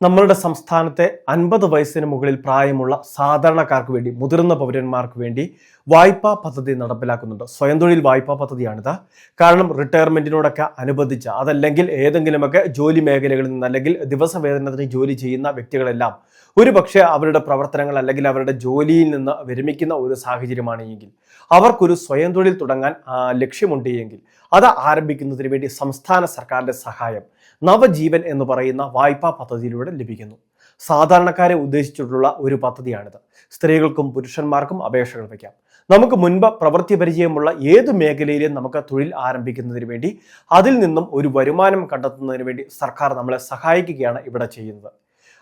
നമ്മളുടെ സംസ്ഥാനത്തെ അൻപത് വയസ്സിന് മുകളിൽ പ്രായമുള്ള സാധാരണക്കാർക്ക് വേണ്ടി മുതിർന്ന പൗരന്മാർക്ക് വേണ്ടി വായ്പാ പദ്ധതി നടപ്പിലാക്കുന്നുണ്ട്. സ്വയം തൊഴിൽ വായ്പാ പദ്ധതിയാണിത്. കാരണം റിട്ടയർമെന്റിനോടൊക്കെ അനുബന്ധിച്ച് അതല്ലെങ്കിൽ ഏതെങ്കിലുമൊക്കെ ജോലി മേഖലകളിൽ നിന്ന് അല്ലെങ്കിൽ ദിവസവേതനത്തിന് ജോലി ചെയ്യുന്ന വ്യക്തികളെല്ലാം ഒരു പക്ഷേ അവരുടെ പ്രവർത്തനങ്ങൾ അല്ലെങ്കിൽ അവരുടെ ജോലിയിൽ നിന്ന് വിരമിക്കുന്ന ഒരു സാഹചര്യമാണ് എങ്കിൽ അവർക്കൊരു സ്വയം തൊഴിൽ തുടങ്ങാൻ ലക്ഷ്യമുണ്ട് എങ്കിൽ അത് ആരംഭിക്കുന്നതിന് വേണ്ടി സംസ്ഥാന സർക്കാരിന്റെ സഹായം നവജീവൻ എന്ന് പറയുന്ന വായ്പാ പദ്ധതിയിലൂടെ ലഭിക്കുന്നു. സാധാരണക്കാരെ ഉദ്ദേശിച്ചിട്ടുള്ള ഒരു പദ്ധതിയാണിത്. സ്ത്രീകൾക്കും പുരുഷന്മാർക്കും അപേക്ഷകൾ വയ്ക്കാം നമുക്ക് മുൻപ് പ്രവൃത്തി പരിചയമുള്ള ഏത് മേഖലയിലും നമുക്ക് തൊഴിൽ ആരംഭിക്കുന്നതിന് വേണ്ടി അതിൽ നിന്നും ഒരു വരുമാനം കണ്ടെത്തുന്നതിന് വേണ്ടി സർക്കാർ നമ്മളെ സഹായിക്കുകയാണ് ഇവിടെ ചെയ്യുന്നത്.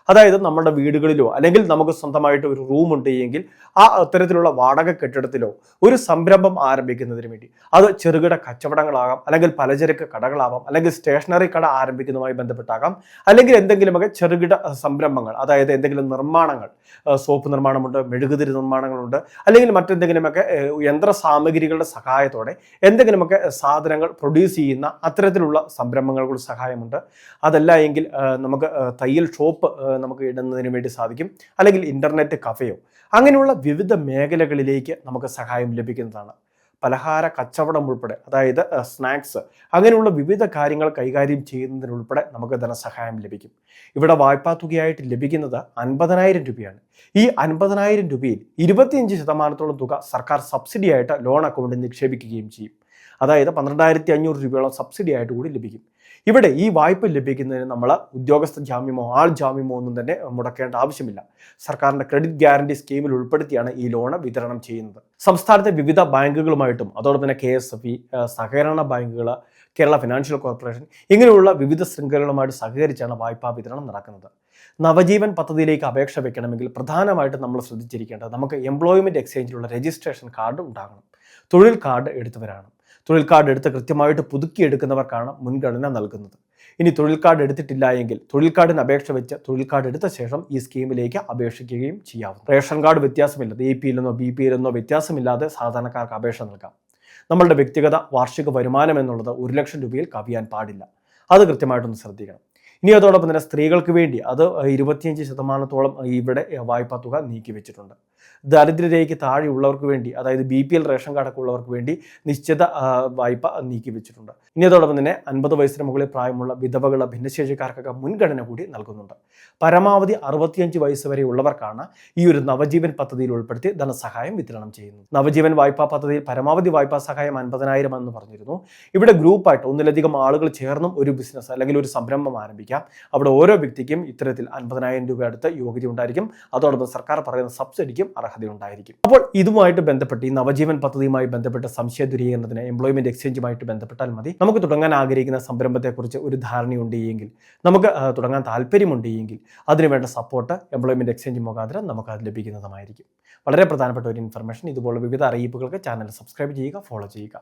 അതായത് നമ്മുടെ വീടുകളിലോ അല്ലെങ്കിൽ നമുക്ക് സ്വന്തമായിട്ട് ഒരു റൂം ഉണ്ട് എങ്കിൽ ആ അത്തരത്തിലുള്ള വാടക കെട്ടിടത്തിലോ ഒരു സംരംഭം ആരംഭിക്കുന്നതിന് വേണ്ടി അത് ചെറുകിട കച്ചവടങ്ങളാകാം അല്ലെങ്കിൽ പലചരക്ക് കടകളാവാം അല്ലെങ്കിൽ സ്റ്റേഷനറി കട ആരംഭിക്കുന്നതുമായി ബന്ധപ്പെട്ടാകാം അല്ലെങ്കിൽ എന്തെങ്കിലുമൊക്കെ ചെറുകിട സംരംഭങ്ങൾ അതായത് എന്തെങ്കിലും നിർമ്മാണങ്ങൾ സോപ്പ് നിർമ്മാണമുണ്ട് മെഴുകുതിരി നിർമ്മാണങ്ങളുണ്ട് അല്ലെങ്കിൽ മറ്റെന്തെങ്കിലുമൊക്കെ യന്ത്ര സാമഗ്രികളുടെ സഹായത്തോടെ എന്തെങ്കിലുമൊക്കെ സാധനങ്ങൾ പ്രൊഡ്യൂസ് ചെയ്യുന്ന അത്തരത്തിലുള്ള സംരംഭങ്ങൾക്കുള്ള സഹായമുണ്ട്. അതല്ല എങ്കിൽ നമുക്ക് തയ്യൽ ഷോപ്പ് നമുക്ക് ഇടുന്നതിന് വേണ്ടി സാധിക്കും. അല്ലെങ്കിൽ ഇന്റർനെറ്റ് കഫയോ അങ്ങനെയുള്ള വിവിധ മേഖലകളിലേക്ക് നമുക്ക് സഹായം ലഭിക്കുന്നതാണ്. പലഹാര കച്ചവടം ഉൾപ്പെടെ അതായത് സ്നാക്സ് അങ്ങനെയുള്ള വിവിധ കാര്യങ്ങൾ കൈകാര്യം ചെയ്യുന്നതിനുൾപ്പെടെ നമുക്ക് ധനസഹായം ലഭിക്കും. ഇവിടെ വായ്പാ തുകയായിട്ട് ലഭിക്കുന്നത് അൻപതിനായിരം രൂപയാണ്. ഈ അൻപതിനായിരം രൂപയിൽ ഇരുപത്തിയഞ്ച് ശതമാനത്തോളം തുക സർക്കാർ സബ്സിഡിയായിട്ട് ലോൺ അക്കൗണ്ടിൽ നിക്ഷേപിക്കുകയും ചെയ്യും. അതായത് പന്ത്രണ്ടായിരത്തി അഞ്ഞൂറ് രൂപയോളം സബ്സിഡി ആയിട്ട് കൂടി ലഭിക്കും. ഇവിടെ ഈ വായ്പ ലഭിക്കുന്നതിന് നമ്മൾ ഉദ്യോഗസ്ഥ ജാമ്യമോ ആൾ ജാമ്യമോ ഒന്നും തന്നെ മുടക്കേണ്ട ആവശ്യമില്ല. സർക്കാരിന്റെ ക്രെഡിറ്റ് ഗ്യാരണ്ടി സ്കീമിൽ ഉൾപ്പെടുത്തിയാണ് ഈ ലോണ് വിതരണം ചെയ്യുന്നത്. സംസ്ഥാനത്തെ വിവിധ ബാങ്കുകളുമായിട്ടും അതോടൊപ്പം തന്നെ കെ എസ് എഫ് ഇ സഹകരണ ബാങ്കുകൾ കേരള ഫിനാൻഷ്യൽ കോർപ്പറേഷൻ ഇങ്ങനെയുള്ള വിവിധ ശൃംഖലകളുമായിട്ട് സഹകരിച്ചാണ് വായ്പാ വിതരണം നടക്കുന്നത്. നവജീവൻ പദ്ധതിയിലേക്ക് അപേക്ഷ വെക്കണമെങ്കിൽ പ്രധാനമായിട്ടും നമ്മൾ ശ്രദ്ധിച്ചിരിക്കേണ്ടത് നമുക്ക് എംപ്ലോയ്മെന്റ് എക്സ്ചേഞ്ചിലുള്ള രജിസ്ട്രേഷൻ കാർഡ് ഉണ്ടാകണം. തൊഴിൽ കാർഡ് എടുത്തവരാണ്. തൊഴിൽ കാർഡ് എടുത്ത് കൃത്യമായിട്ട് പുതുക്കിയെടുക്കുന്നവർക്കാണ് മുൻഗണന നൽകുന്നത്. ഇനി തൊഴിൽ കാർഡ് എടുത്തിട്ടില്ല എങ്കിൽ തൊഴിൽ കാർഡിന് അപേക്ഷ വെച്ച് തൊഴിൽ കാർഡ് എടുത്ത ശേഷം ഈ സ്കീമിലേക്ക് അപേക്ഷിക്കുകയും ചെയ്യാവും. റേഷൻ കാർഡ് വ്യത്യാസമില്ലാതെ എ പി എല്ലെന്നോ ബി പി എല്ലെന്നോ വ്യത്യാസമില്ലാതെ സാധാരണക്കാർക്ക് അപേക്ഷ നൽകാം. നമ്മളുടെ വ്യക്തിഗത വാർഷിക വരുമാനം എന്നുള്ളത് ഒരു ലക്ഷം രൂപയിൽ കവിയാൻ പാടില്ല. അത് കൃത്യമായിട്ടൊന്ന് ശ്രദ്ധിക്കണം. ഇനി അതോടൊപ്പം തന്നെ സ്ത്രീകൾക്ക് വേണ്ടി അത് ഇരുപത്തിയഞ്ച് ശതമാനത്തോളം ഇവിടെ വായ്പാ തുക നീക്കി വെച്ചിട്ടുണ്ട് ദരിദ്രരേഖയ്ക്ക് താഴെയുള്ളവർക്ക് വേണ്ടി അതായത് ബി പി എൽ റേഷൻ കാർഡൊക്കെ ഉള്ളവർക്ക് വേണ്ടി നിശ്ചിത വായ്പ നീക്കി വെച്ചിട്ടുണ്ട്. ഇനി അതോടൊപ്പം തന്നെ അൻപത് വയസ്സിന് മുകളിൽ പ്രായമുള്ള വിധവകൾ ഭിന്നശേഷിക്കാർക്കൊക്കെ മുൻഗണന കൂടി നൽകുന്നുണ്ട്. പരമാവധി അറുപത്തിയഞ്ച് വയസ്സ് വരെ ഉള്ളവർക്കാണ് ഈ ഒരു നവജീവൻ പദ്ധതിയിൽ ഉൾപ്പെടുത്തി ധനസഹായം വിതരണം ചെയ്യുന്നത്. നവജീവൻ വായ്പാ പദ്ധതിയിൽ പരമാവധി വായ്പാ സഹായം അൻപതിനായിരം എന്ന് പറഞ്ഞിരുന്നു. ഇവിടെ ഗ്രൂപ്പായിട്ട് ഒന്നിലധികം ആളുകൾ ചേർന്നും ഒരു ബിസിനസ് അല്ലെങ്കിൽ ഒരു സംരംഭം ആരംഭിക്കാം. അവിടെ ഓരോ വ്യക്തിക്കും ഇത്തരത്തിൽ അൻപതിനായിരം രൂപ അടുത്ത് യോഗ്യത ഉണ്ടായിരിക്കും. അതോടൊപ്പം സർക്കാർ പറയുന്ന സബ്സിഡിക്കും അർഹതയുണ്ടായിരിക്കും. അപ്പോൾ ഇതുമായിട്ട് ബന്ധപ്പെട്ട് ഈ നവജീവൻ പദ്ധതിയുമായി ബന്ധപ്പെട്ട സംശയ ദുരീകരണത്തിന് എംപ്ലോയ്മെന്റ് എക്സ്ചേഞ്ചുമായിട്ട് ബന്ധപ്പെട്ടാൽ മതി. നമുക്ക് തുടങ്ങാൻ ആഗ്രഹിക്കുന്ന സംരംഭത്തെക്കുറിച്ച് ഒരു ധാരണയുണ്ട് എങ്കിൽ നമുക്ക് തുടങ്ങാൻ താല്പര്യമുണ്ട് എങ്കിൽ അതിനുവേണ്ട സപ്പോർട്ട് എംപ്ലോയ്മെന്റ് എക്സ്ചേഞ്ച് മുഖാന്തരം നമുക്ക് അത് ലഭിക്കുന്നതുമായിരിക്കും. വളരെ പ്രധാനപ്പെട്ട ഒരു ഇൻഫർമേഷൻ ഇതുപോലുള്ള വിവിധ അറിയിപ്പുകൾക്ക് ചാനൽ സബ്സ്ക്രൈബ് ചെയ്യുക ഫോളോ ചെയ്യുക.